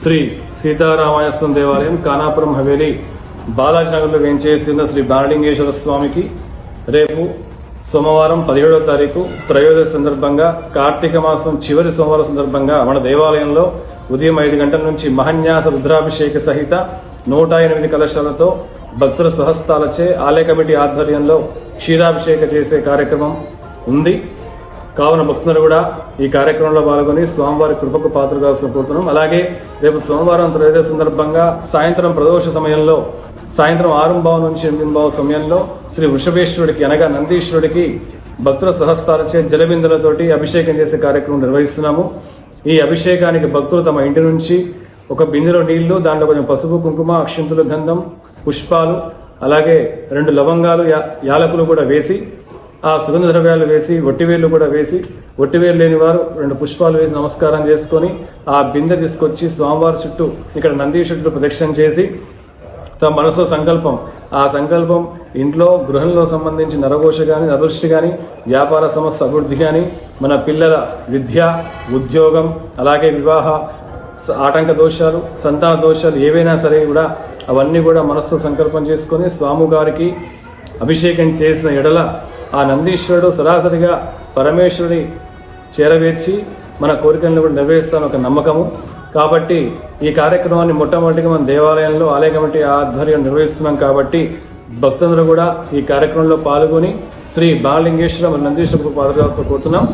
శ్రీ సీతారామాయస్వం దేవాలయం కానాపురం హవేలి బాలాజీ నగర్లో శ్రీ బాణలింగేశ్వర స్వామికి రేపు సోమవారం పదిహేడవ తారీఖు త్రయోదశి సందర్భంగా కార్తీక మాసం చివరి సోమవారం సందర్భంగా మన దేవాలయంలో ఉదయం ఐదు గంటల నుంచి మహన్యాస రుద్రాభిషేక సహిత నూట ఎనిమిది కలశాలతో భక్తుల స్వహస్తాలచే ఆలయ కమిటీ ఆధ్వర్యంలో క్షీరాభిషేక చేసే కార్యక్రమం ఉంది. కావున భక్తులు కూడా ఈ కార్యక్రమంలో పాల్గొని స్వామివారి కృపకు పాత్రగా కోరుతున్నాం. అలాగే రేపు సోమవారం త్రయోదశి సందర్భంగా సాయంత్రం ప్రదోష సమయంలో సాయంత్రం ఆరంభావం నుంచి ఎనిమిది సమయంలో శ్రీ వృషభేశ్వరుడికి అనగా నందీశ్వరుడికి భక్తుల సహస్రాలచే జలబిందులతోటి అభిషేకం చేసే కార్యక్రమం నిర్వహిస్తున్నాము. ఈ అభిషేకానికి భక్తులు తమ ఇంటి నుంచి ఒక బిందెలో నీళ్ళు దాంట్లో కొంచెం పసుపు కుంకుమ అక్షింతులు గంధం పుష్పాలు అలాగే రెండు లవంగాలు యా- యాలకులు కూడా వేసి ఆ సుగంధ ద్రవ్యాలు వేసి ఒట్టివేళ్ళు కూడా వేసి ఒట్టివేలు లేని వారు రెండు పుష్పాలు వేసి నమస్కారం చేసుకొని ఆ బిందె తీసుకొచ్చి స్వామివారి చుట్టూ ఇక్కడ నంది చుట్టూ ప్రదక్షిణ చేసి తమ మనసులో సంకల్పం. ఆ సంకల్పం ఇంట్లో గృహంలో సంబంధించి నరఘోష కానీ నదృష్టి కానీ వ్యాపార సంస్థ అభివృద్ధి కానీ మన పిల్లల విద్య ఉద్యోగం అలాగే వివాహ ఆటంక దోషాలు సంతాన దోషాలు ఏవైనా సరే కూడా అవన్నీ కూడా మనస్సు సంకల్పం చేసుకొని స్వామి గారికి అభిషేకం చేసిన ఎడల ఆ నందీశ్వరుడు సరాసరిగా పరమేశ్వరుడి చేరవేర్చి మన కోరికలను కూడా నెరవేరుస్తాను ఒక నమ్మకము. కాబట్టి ఈ కార్యక్రమాన్ని మొట్టమొదటిగా మన దేవాలయంలో ఆలయ కమిటీ ఆధ్వర్యం నిర్వహిస్తున్నాం కాబట్టి భక్తులందరూ కూడా ఈ కార్యక్రమంలో పాల్గొని శ్రీ బాలలింగేశ్వర మన నందీశ్వరకు పాదయాత్ర కోరుతున్నాం.